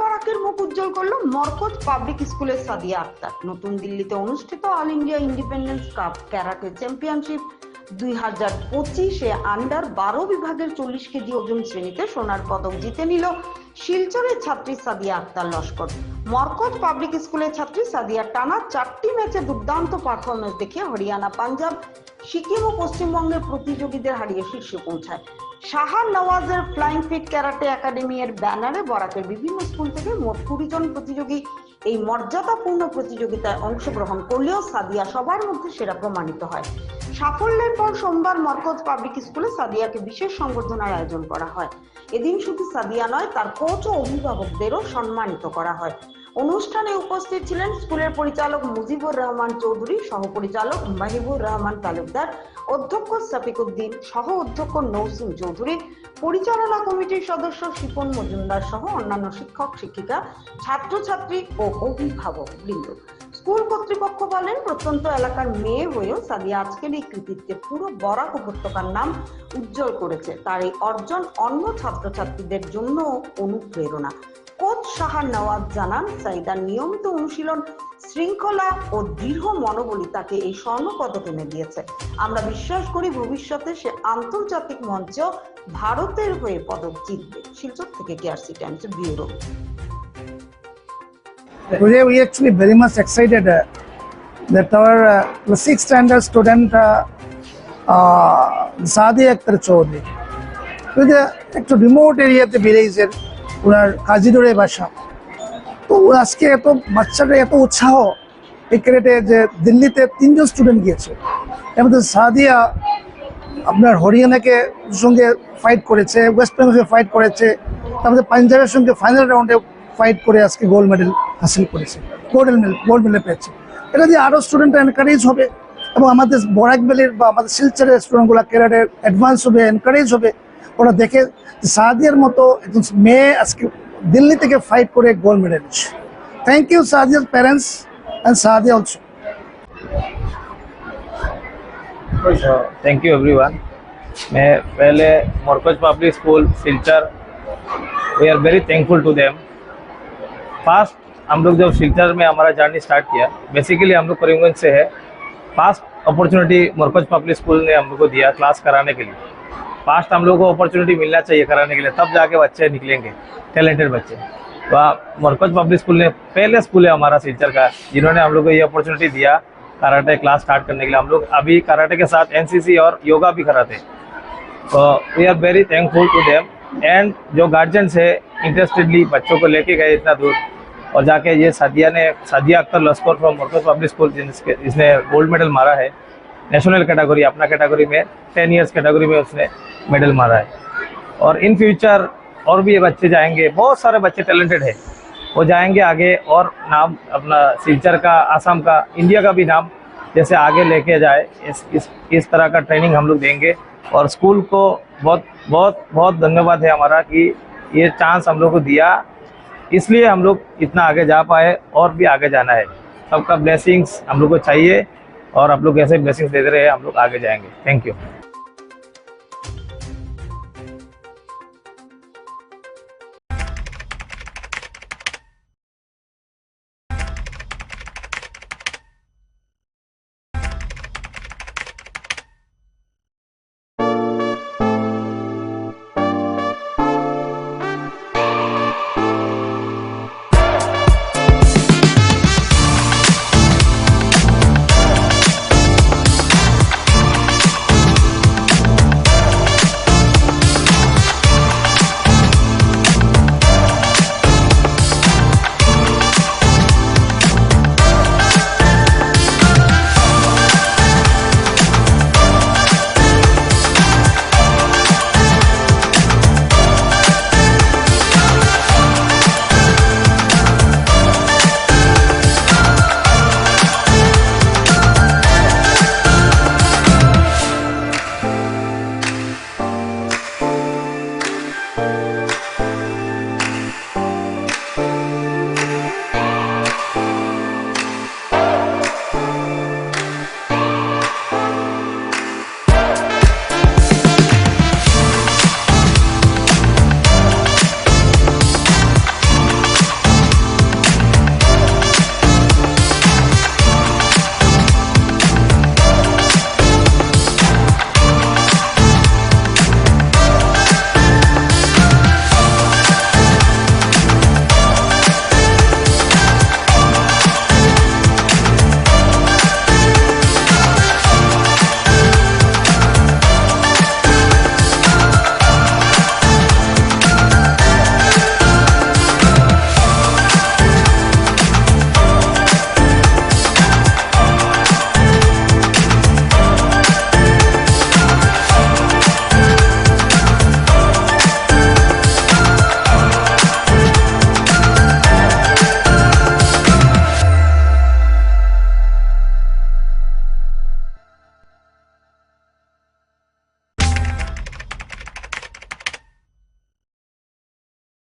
বরাকের মুখ উজ্জ্বল করল মরকজ পাবলিক স্কুলের সাদিয়া আক্তার। নতুন দিল্লিতে অনুষ্ঠিত all India independence cup karate championship দুই হাজার পঁচিশে আন্ডার বারো বিভাগের চল্লিশ কেজি ওজন শ্রেণীতে সোনার পদক জিতে নিল শিলচরের ছাত্রী সাদিয়া আক্তার লস্কর। মরকজ পাবলিক স্কুলের ছাত্রী সাদিয়া টানা চারটি ম্যাচে দুর্দান্ত পারফরমেন্স দেখিয়ে হরিয়ানা, পাঞ্জাব, সিকিম ও পশ্চিমবঙ্গের প্রতিযোগীদের হারিয়ে শীর্ষে পৌঁছায়। সাহার নওয়াজের ফ্লাইং ফিট ক্যারাটে একাডেমি এর ব্যানারে বরাকের বিভিন্ন স্কুল থেকে মোট কুড়ি জন প্রতিযোগী এই মর্যাদাপূর্ণ প্রতিযোগিতায় অংশগ্রহণ করলেও সাদিয়া সবার মধ্যে সেরা প্রমাণিত হয়। সাফল্যের পর সোমবার মরকজ পাবলিক স্কুলে সাদিয়াকে বিশেষ সংবর্ধনার আয়োজন করা হয়। এদিন শুধু সাদিয়া নয়, তার কোচ ও অভিভাবকদেরও সম্মানিত করা হয়। অনুষ্ঠানে উপস্থিত ছিলেন স্কুলের পরিচালক মুজিবুর রহমান চৌধুরী, সহপরিচালক মাহিবুর রহমান তালুকদার, অধ্যক্ষ সাফিকুদ্দিন, সহ অধ্যক্ষ নৌসিম চৌধুরী, পরিচালনা কমিটির সদস্য শিপন মজুমদার সহ অন্যান্য শিক্ষক, শিক্ষিকা, ছাত্রছাত্রী ও অভিভাবক বৃন্দ। স্কুল কর্তৃপক্ষ বলেন, প্রত্যন্ত এলাকার মেয়ে হয়েও সাদিয়া আজকের এই কৃতিত্বে পুরো বরাক উপত্যকার নাম উজ্জ্বল করেছে। তার এই অর্জন অন্য ছাত্রছাত্রীদের জন্য অনুপ্রেরণা। কোচ সাহার নওয়াজ জানান সাইদার নিয়মিত অনুশীলন শৃঙ্খলা ও দৃঢ় মনোবলী তাকে এই স্বর্ণ পদক এনে দিয়েছে। আমরা বিশ্বাস করি ভবিষ্যতে সে আন্তর্জাতিক মঞ্চেও ভারতের হয়ে পদক জিতবে। শিলচর থেকে KRC times bureau. We actually very much excited uh, that our uh, the sixth standard student uh, uh, Sadi Akhtar Chaudhary. With a একটু রিমোট এরিয়াতে বেরিয়েছেন ওনার কাজিদুরে বাসা। তো আজকে এত বাচ্চাটা এত উৎসাহ, এই ক্রেটে যে দিল্লিতে তিনজন স্টুডেন্ট গিয়েছে। এর মধ্যে সাদিয়া আপনার হরিয়ানাকে সঙ্গে ফাইট করেছে ওয়েস্ট বেঙ্গলকে ফাইট করেছে তারপরে পাঞ্জাবের সঙ্গে ফাইনাল রাউন্ডে ফাইট করে আজকে গোল্ড মেডেল হাসিল করেছে গোল্ড মেডেল গোল্ড মেডেল পেয়েছে। এটা দিয়ে আরও স্টুডেন্ট এনকারেজ হবে এবং আমাদের বরাক ভ্যালির বা আমাদের শিলচরের স্টুডেন্টগুলো ক্যারিয়ারে অ্যাডভান্স হবে এনকারেজ হবে। ওরা দেখে যে সাদিয়ার মতো একজন মেয়ে আজকে দিল্লি থেকে ফাইট করে গোল্ড মেডেল থ্যাংক ইউ সাদিয়ার parents and Sadia also thank you everyone मैं पहले Markaz public school Silchar we are very thankful to them first हम लोग जब सिलचर में हमारा जर्नी स्टार्ट किया बेसिकली हम लोग करीमगंज से है first opportunity Markaz public school ने हम लोग को दिया क्लास कराने के लिए फास्ट हम लोग को अपॉर्चुनिटी मिलना चाहिए कराने के लिए, तब जाके बच्चे निकलेंगे टैलेंटेड बच्चे। तो आप मोरकज पब्लिक स्कूल ने पहले स्कूल है हमारा सिलचर का, जिन्होंने हम लोग को ये अपॉर्चुनिटी दिया कराटे क्लास स्टार्ट करने के लिए। हम लोग अभी कराटे के साथ एनसीसी और योगा भी कराते तो we are very thankful to them and जो गार्जियंस है इंटरेस्टेडली बच्चों को लेके गए इतना दूर। और जाके ये सादिया ने, Sadia Akhtar Laskar from Markaz public school जिसके गोल्ड मेडल मारा है नेशनल कैटेगरी, अपना कैटेगरी में टेन इयर्स कैटेगरी में उसने मेडल मारा है। और इन फ्यूचर और भी ये बच्चे जाएँगे, बहुत सारे बच्चे टैलेंटेड है। वो जाएँगे आगे और नाम अपना सिलचर का, आसाम का, इंडिया का भी नाम जैसे आगे लेके जाए, इस इस इस तरह का ट्रेनिंग हम लोग देंगे। और स्कूल को बहुत बहुत बहुत धन्यवाद है हमारा कि ये चांस हम लोग को दिया। इसलिए हम लोग इतना आगे जा पाए और भी आगे जाना है। सबका ब्लेसिंग्स हम लोग को चाहिए। और आप लोग ऐसे ब्लेसिंग्स देते रहे हम लोग आगे जाएँगे। Thank you